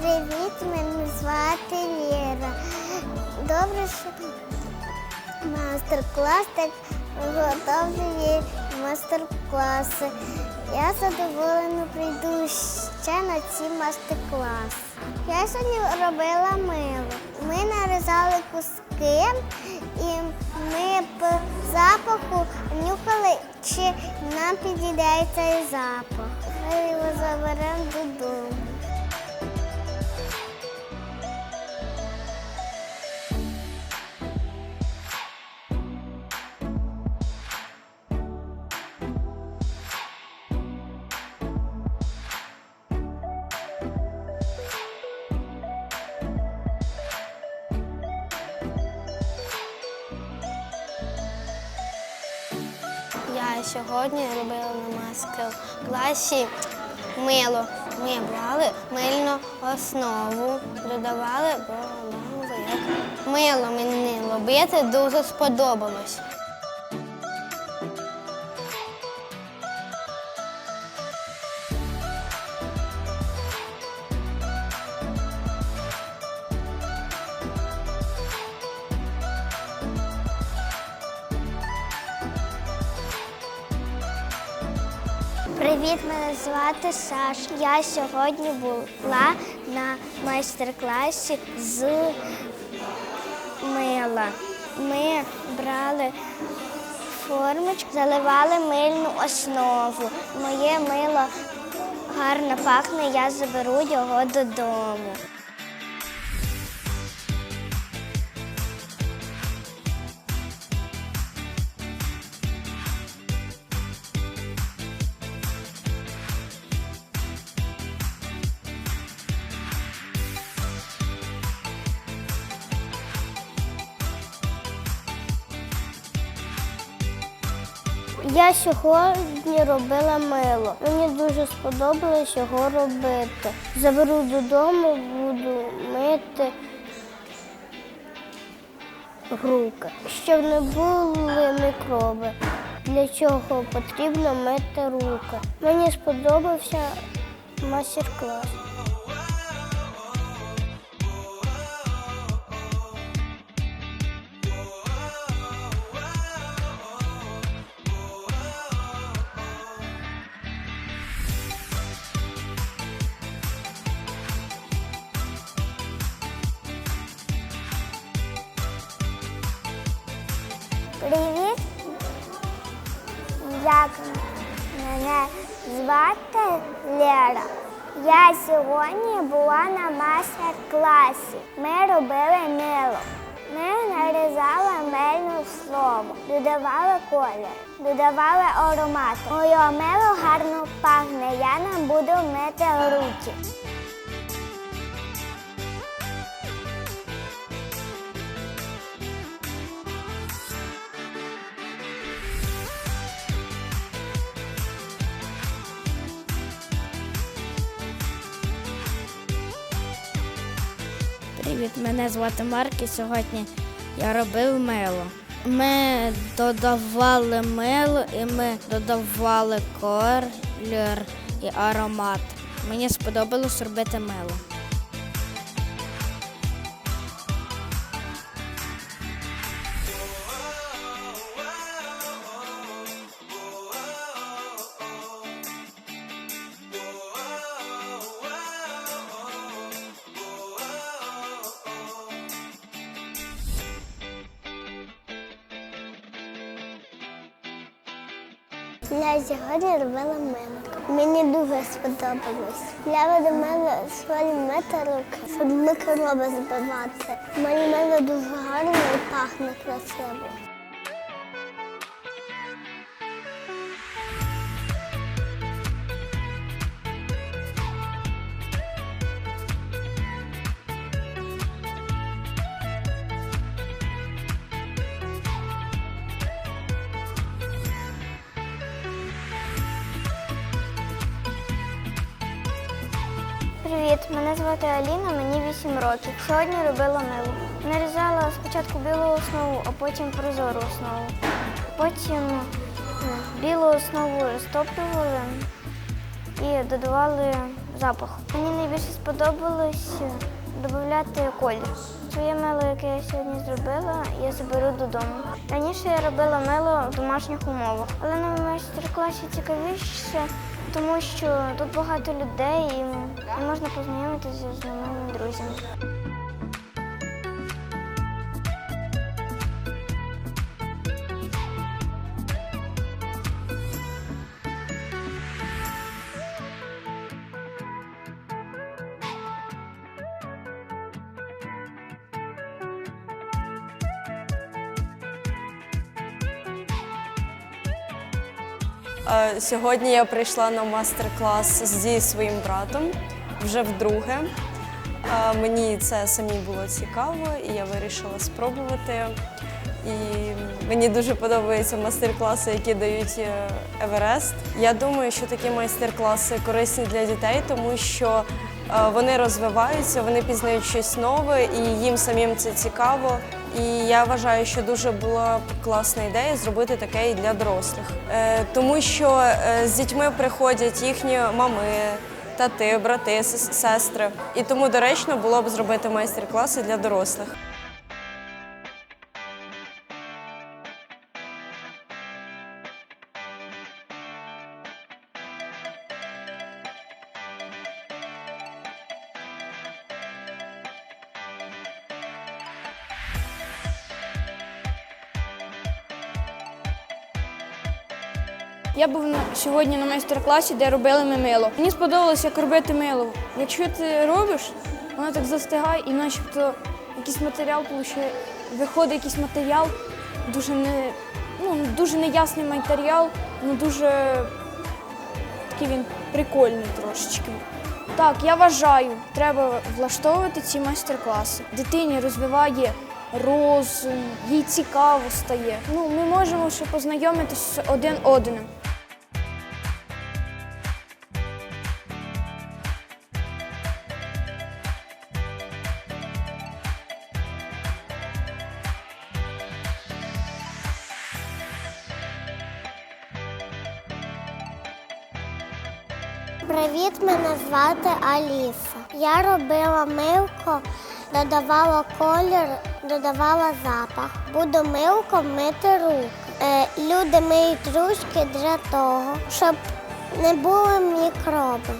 Привіт, мене звати Лєра. Добре, що мастер-клас так готовлює мастер-класи. Я задоволена прийду ще на ці мастер-класи. Я сьогодні робила мило. Ми нарізали куски і ми по запаху нюхали, чи нам підійде цей запах. Ми його заберемо додому. Сьогодні робила на мастер-класі мило. Ми брали мильну основу, додавали бо як мило мені робити дуже сподобалось. Привіт, мене звати Саш. Я сьогодні була на майстер-класі з мила. Ми брали формочку, заливали мильну основу. Моє мило гарно пахне, я заберу його додому. Я сьогодні робила мило. Мені дуже сподобалось його робити. Заберу додому, буду мити руки, щоб не були мікроби. Для чого потрібно мити руки. Мені сподобався мастер-клас. Привіт. Як мене звати Лера. Я сьогодні була на мастер-класі. Ми робили мило. Ми нарізали мильну слово, додавали колір, додавали аромат. Моє мило гарно пахне, я не буду мити руки. Привіт, мене звати Марк і сьогодні я робив мило. Ми додавали мило і ми додавали колір і аромат. Мені сподобалось робити мило. Я сьогодні робила мило. Мені дуже сподобалось. Я видумала свої метрик, щоб микроби збивати. Мені мило дуже гарно і пахне красиво. Привіт, мене звати Аліна, мені 8 років. Сьогодні робила мило. Нарізала спочатку білу основу, а потім прозору основу. Потім е, білу основу розтоплювали, і додавали запах. Мені найбільше сподобалось додати колір. Своє мило, яке я сьогодні зробила, я заберу додому. Раніше я робила мило в домашніх умовах, але на майстер-класі цікавіше, тому що тут багато людей і, можна познайомитися з новими друзями. Сьогодні я прийшла на мастер-клас зі своїм братом вже вдруге. Е, Мені це самі було цікаво, і я вирішила спробувати. І мені дуже подобаються мастер-класи, які дають е, Еверест. Я думаю, що такі майстер-класи корисні для дітей, тому що е, вони розвиваються, вони пізнають щось нове, і їм самим це цікаво. І я вважаю, що дуже була класна ідея зробити таке і для дорослих, Е, тому що е, з дітьми приходять їхні мами, тати, брати, сестри. І тому доречно було б зробити майстер-класи для дорослих. Я був сьогодні на майстер-класі, де робили ми мило. Мені сподобалось, як робити мило. Якщо ти робиш, воно так застигає і начебто якийсь матеріал получає, виходить якийсь матеріал, дуже не, ну, дуже неясний матеріал, ну дуже такий він прикольний трошечки. Так, я вважаю, треба влаштовувати ці майстер-класи. Дитині розвиває розум, їй цікаво стає. Ну, ми можемо ще познайомитися з один одним. Привіт, мене звати Аліса. Я робила милко, додавала колір, додавала запах. Буду милком мити руки. Е, люди миють ручки для того, щоб не були мікроби.